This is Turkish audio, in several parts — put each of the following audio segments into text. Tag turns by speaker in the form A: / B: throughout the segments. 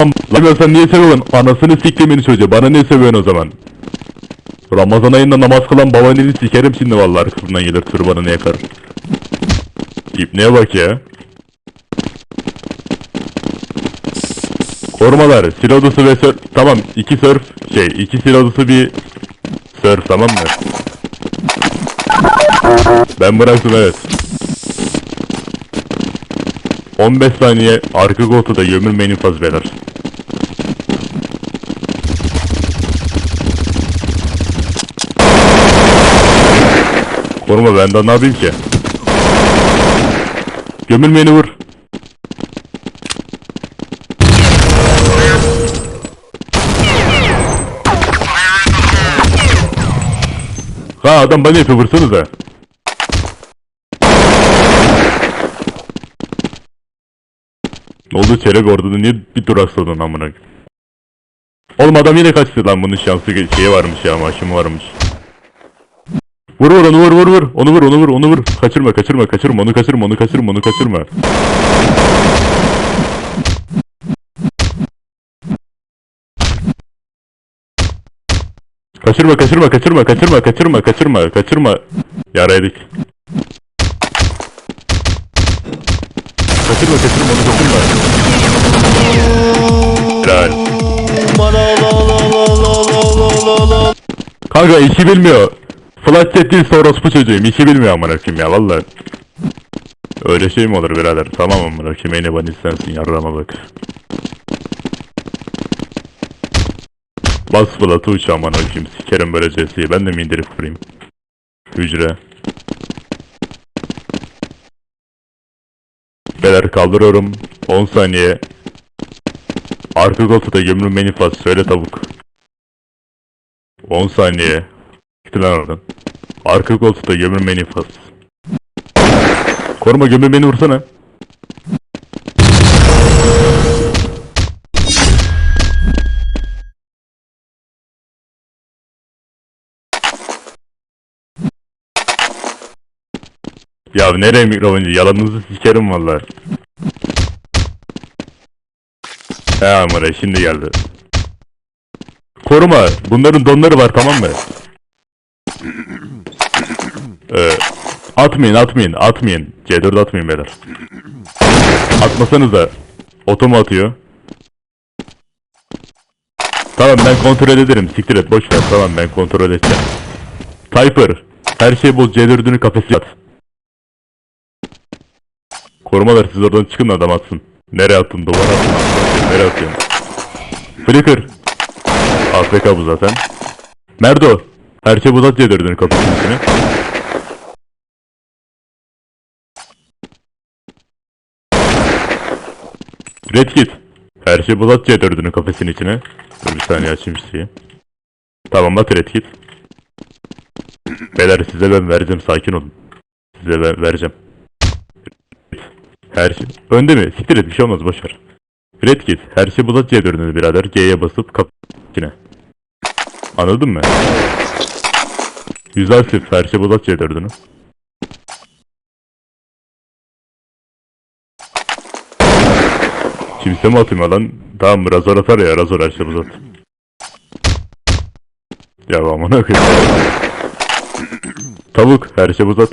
A: Lan sen niye seviyorsun? Anasını siktimin çocuğu. Bana ne seviyorsun o zaman? Ramazan ayında namaz kılan babanını sikerim şimdi vallahi arkasından gelir tırbanını yakar. İpneye bak ya. Korumalar, silodusu ve sörf... Tamam, iki sörf, şey, iki silodusu bir sörf tamam mı? Ben bıraktım evet. 15 saniye arka koltuğda gömülmeyin infaz beyler. Koruma ben daha ne yapayım ki? Gömülmeyeni vur. Ha adam bana yapıyor vursanıza. Ne oldu Çelebi orada da niye bir duraksadın amına? Oğlum adam yine kaçtı lan bunun şansı şeyi varmış ya maşımı varmış. Vur vur onu vur vur vur. Onu vur onu vur onu vur. Kaçırma kaçırma kaçırma. Onu kaçırma onu kaçırma onu kaçırma. Kaçırma kaçırma kaçırma kaçırma kaçırma kaçırma kaçırma. Yaraydık. Kaçırma kaçırma onu kaçırma. Helal. Kanka işi bilmiyor Flat jet değil orospu çocuğuyum işi bilmiyor amına koyayım ya vallahi. Öyle şey mi olur birader? Tamam amına koyayım en yaban istensin yarrama bak. Bas flat'ı uç amına koyayım sikerim böyle CS'yi ben de mi indirip kurayım? Hücre. Beyler kaldırıyorum. 10 saniye. Arka koltuğda gömülü menifas söyle tavuk. 10 saniye Lan oradan Arka koltuğda gömülü menifas Koruma gömülü beni vursana Ya nereye mikrofoncu yalanınızı sikerim vallahi. He amına şimdi geldi. Koruma bunların donları var tamam mı? Ee, atmayın atmayın atmayın. C4 atmayın beyler. Atmasanız da otomu atıyor. Tamam ben kontrol ederim siktir et boş tamam ben kontrol edeceğim. Typer her şey boz C4'ünü kafese at. Korumalar siz oradan çıkın da adam atsın. Nereye attın? Duvara attın. Nereye atıyorsun? Flicker. AFK bu zaten. Merdo. Her şey buzat yedirdin kapısının içine. Red Kit. Her şey buzat yedirdin kafesin içine. Dur bir saniye açayım şeyi. Tamam at Red Kit. Beyler size ben vereceğim sakin olun. Size ben vereceğim. Her şey. Önde mi? Siktir et bir şey olmaz boşver. Red Kit. Her şey bulat C'ye dönüyor birader. G'ye basıp kap içine. Anladın mı? Güzel şey bulat C'ye dönüyor. Kimse mi atayım lan? Tamam Razor atar ya Razor her şey uzat. Ya amına koyayım. Tavuk her şey uzat.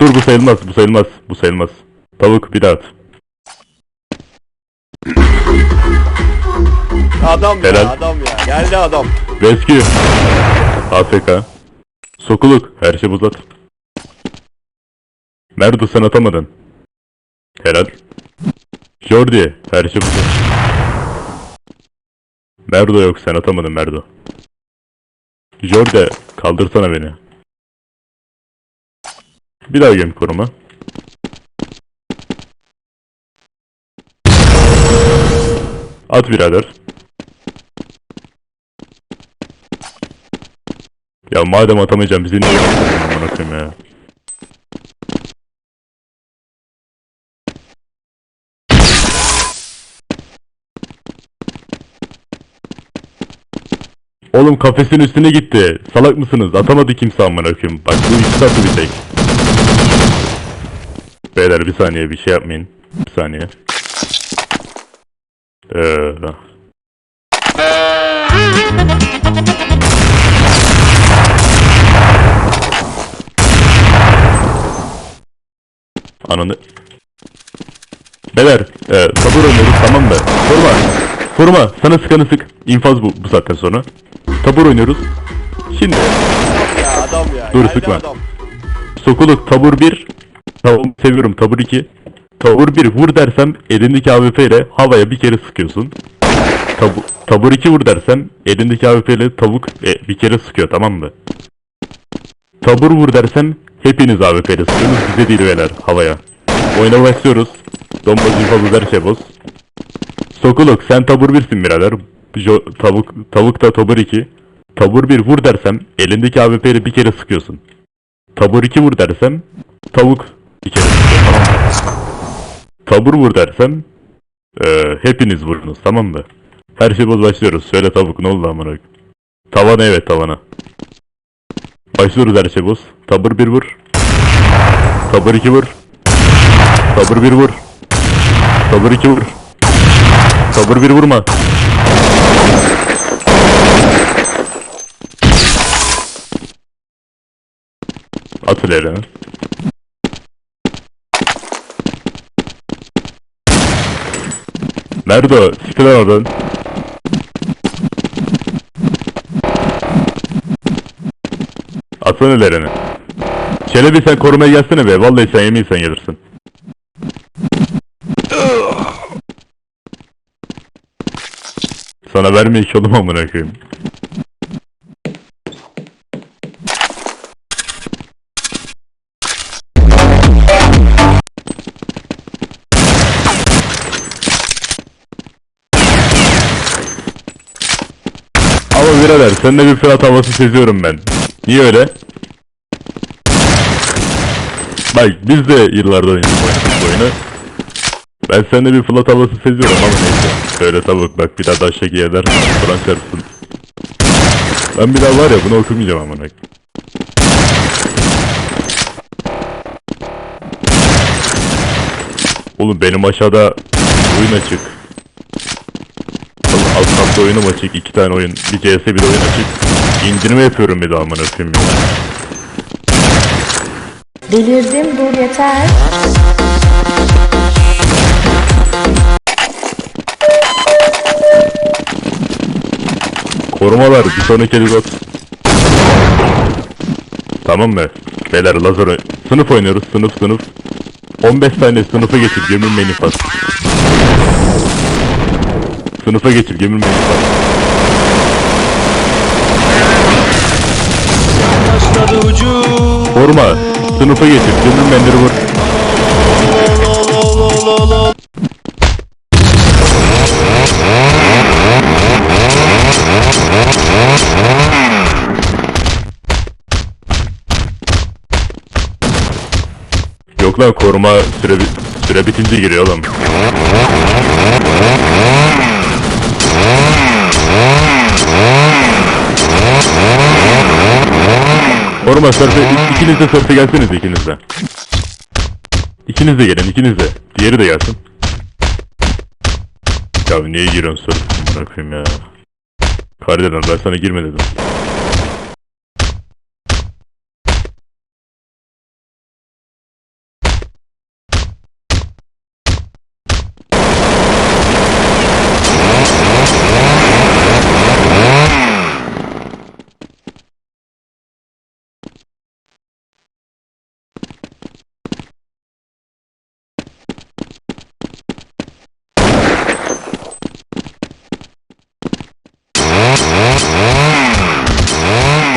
A: Dur bu sayılmaz, bu sayılmaz, bu sayılmaz. Tavuk bir daha at.
B: Adam
A: Helal.
B: ya adam ya geldi adam.
A: Rescue. AFK. Sokuluk, her şey buzat. Merdo sen atamadın. Helal. Jordi, her şey buzat. Merdo yok, sen atamadın Merdo. Jordi, kaldırsana beni. Bir daha gemi koruma. At birader. Ya madem atamayacağım bizi niye yapıyorsun ya. Oğlum kafesin üstüne gitti. Salak mısınız? Atamadı kimse amına koyayım. Bak bu iki tatlı bir tek. Beyler bir saniye bir şey yapmayın. Bir saniye. Ee, Ananı... Beyler, e, sabır oynuyoruz tamam mı? Vurma, vurma, sana sıkanı sık. İnfaz bu, bu saatten sonra. Tabur oynuyoruz. Şimdi,
B: Ya adam ya.
A: Dur, sıkma.
B: Adam.
A: Sokuluk tabur 1. Tamam seviyorum tabur 2. Tabur 1 vur dersem elindeki AWP ile havaya bir kere sıkıyorsun. Tabu, tabur 2 vur dersem elindeki AWP ile tavuk e, bir kere sıkıyor tamam mı? Tabur vur dersem hepiniz AWP ile sıkıyorsunuz bize değil beyler havaya. Oyuna başlıyoruz. Domboz infazı der şey. Sokuluk sen tabur 1'sin birader. Jo, tavuk, tavuk da tabur 2. Tabur 1 vur dersem elindeki AWP ile bir kere sıkıyorsun. Tabur 2 vur dersem tavuk bir kere sıkıyor tamam? Tabur vur dersem eee, hepiniz vurunuz tamam mı? Her şey boz başlıyoruz. Söyle tavuk ne oldu amına? Tavana evet tavana. Başlıyoruz her şey boz. Tabur 1 vur. Tabur 2 vur. Tabur 1 vur. Tabur 2 vur. Tabur 1 vurma. At ileri. Nerede o? Siktir lan oradan. Atsana ilerini. Çelebi sen korumaya gelsene be. Vallahi sen yemin sen gelirsin. Sana vermeyi ki oğlum amına koyayım. Ama birader sende bir Fırat havası seziyorum ben. Niye öyle? Bak biz de yıllardan oynadık bu oyunu. Ben sende bir Fırat havası seziyorum ama neyse. Söyle tavuk bak bir daha daşa eder. Kur'an çarpsın. Ben bir daha var ya bunu okumayacağım amına. Oğlum benim aşağıda oyun açık. Alt katta oyunum açık. iki tane oyun. Bir CS bir oyun açık. İndirme yapıyorum bir daha amına koyayım ya.
C: Delirdim dur yeter.
A: Korumalar bir sonraki helikot. Tamam mı? Beyler lazer Sınıf oynuyoruz sınıf sınıf. 15 tane sınıfa geçir gömülmeyin infaz. Sınıfa geçir infaz.
B: Başladı hücum.
A: Koruma. Sınıfa geçir gömülmeyenleri vur. Yok lan koruma süre, bi- süre bitince giriyor oğlum. Koruma sörfe, ikiniz de sörfe gelseniz ikiniz de. İkiniz de gelin ikiniz de. Diğeri de gelsin. Ya niye giriyorsun sörfe bana koyayım ya. Kardelen ben sana girme dedim.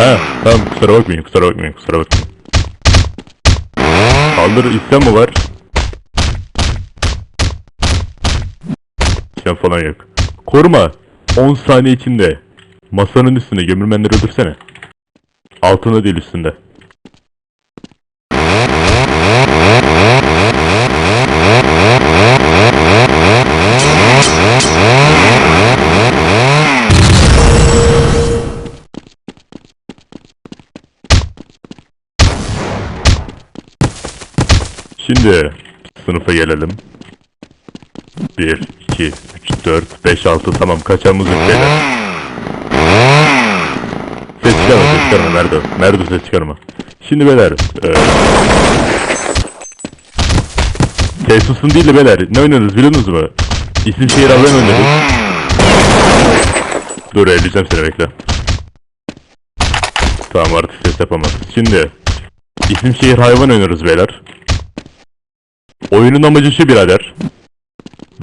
A: Ha tamam kusura bakmayın kusura bakmayın kusura bakmayın. Kaldır isyan mı var? İsyan falan yok. Koruma 10 saniye içinde masanın üstüne gömülmenleri öldürsene. Altında değil üstünde. Şimdi sınıfa gelelim. 1, 2, 3, 4, 5, 6 tamam kaçağımız yok beyler. Ses çıkarma ses çıkarma Merdo. Merdo ses çıkarma. Şimdi beyler. Eee... Tesus'un değil de beyler. Ne oynadınız biliyorsunuz mu? İsim şehir alan oynadık. Dur elleyeceğim seni bekle. Tamam artık ses yapamaz. Şimdi isim şehir hayvan oynuyoruz beyler. Oyunun amacı şu birader.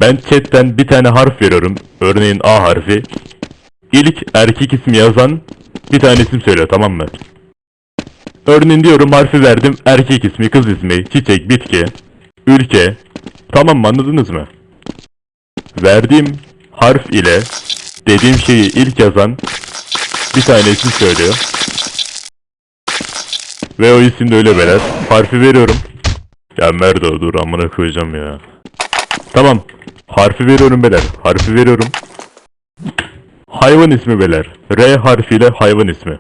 A: Ben chatten bir tane harf veriyorum. Örneğin A harfi. İlk erkek ismi yazan bir tane isim söylüyor tamam mı? Örneğin diyorum harfi verdim. Erkek ismi, kız ismi, çiçek, bitki, ülke. Tamam mı anladınız mı? Verdiğim harf ile dediğim şeyi ilk yazan bir tane isim söylüyor. Ve o isim de öyle beyler. Harfi veriyorum. Ya Merdo dur amına koyacağım ya. Tamam. Harfi veriyorum beyler. Harfi veriyorum. Hayvan ismi beyler. R harfiyle hayvan ismi.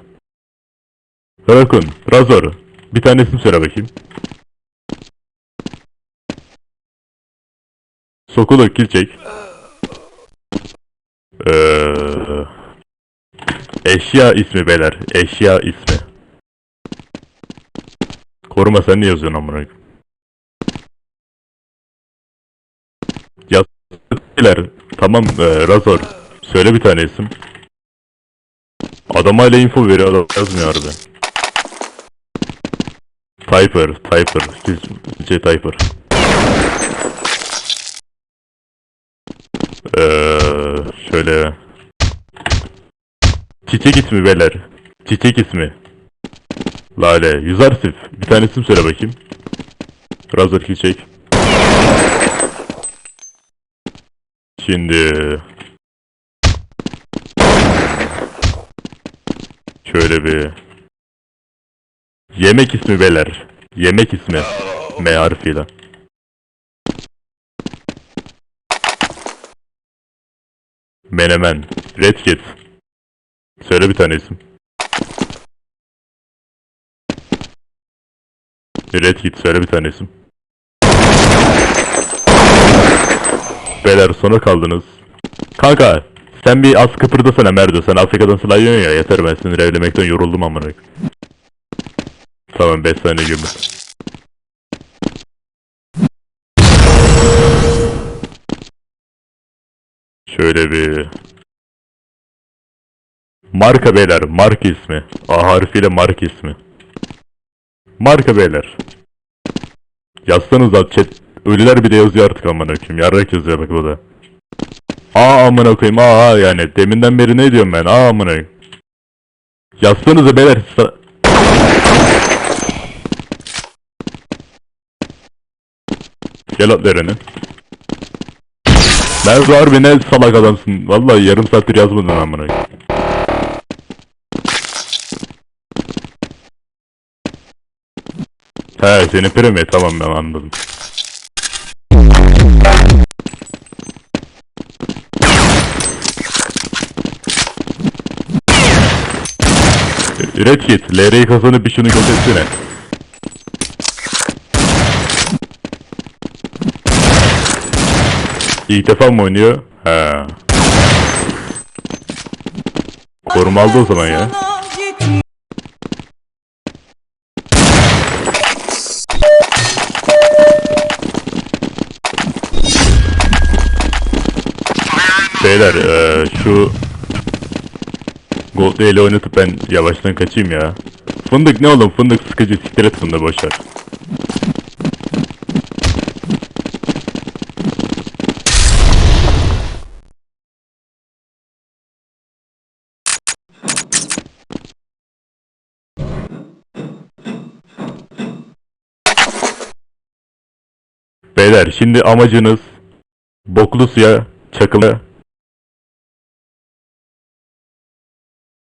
A: Rakun, Razor. Bir tane isim söyle bakayım. Sokuluk, Kilçek. Ee, eşya ismi beyler. Eşya ismi. Koruma sen ne yazıyorsun amına koyayım? Beyler. Tamam ee, Razor. Söyle bir tane isim. Adam hala info veriyor adam yazmıyor harbi. Typer, Typer, Kilçe Typer. Ee, şöyle. Çiçek ismi beyler. Çiçek ismi. Lale. Yüzarsif. Bir tane isim söyle bakayım. Razor Çiçek. Şimdi... Şöyle bir... Yemek ismi beyler. Yemek ismi. M harfiyle. Menemen. Red Kit. Söyle bir tane isim. Red Kit söyle bir tane isim. Beyler sona kaldınız. Kanka sen bir az kıpırdasana Merdo. Sen Afrika'dan silah yiyorsun ya. Yeter ben seni revlemekten yoruldum amına. Tamam 5 saniye gibi. Şöyle bir... Marka beyler, marka ismi. A harfiyle marka ismi. Marka beyler. Yazsanız at chat. Ölüler bir de yazıyor artık amına koyayım. Yarrak yazıyor bak bu da. Aa amına koyayım aa yani. Deminden beri ne diyorum ben aa amına koyayım. Yazsanıza beyler. Gel at vereni. Ben harbi ne salak adamsın. Vallahi yarım saattir yazmadın amına koyayım. He senin prim mi? Tamam ben anladım. Red Kit, LR'yi kazanıp bir şunu götürsene. İlk defa mı oynuyor? He. Koruma aldı o zaman ya. Beyler eee, şu Gold ile oynatıp ben yavaştan kaçayım ya. Fındık ne oğlum fındık sıkıcı siktir et fındığı boşver. Beyler şimdi amacınız boklu suya çakılı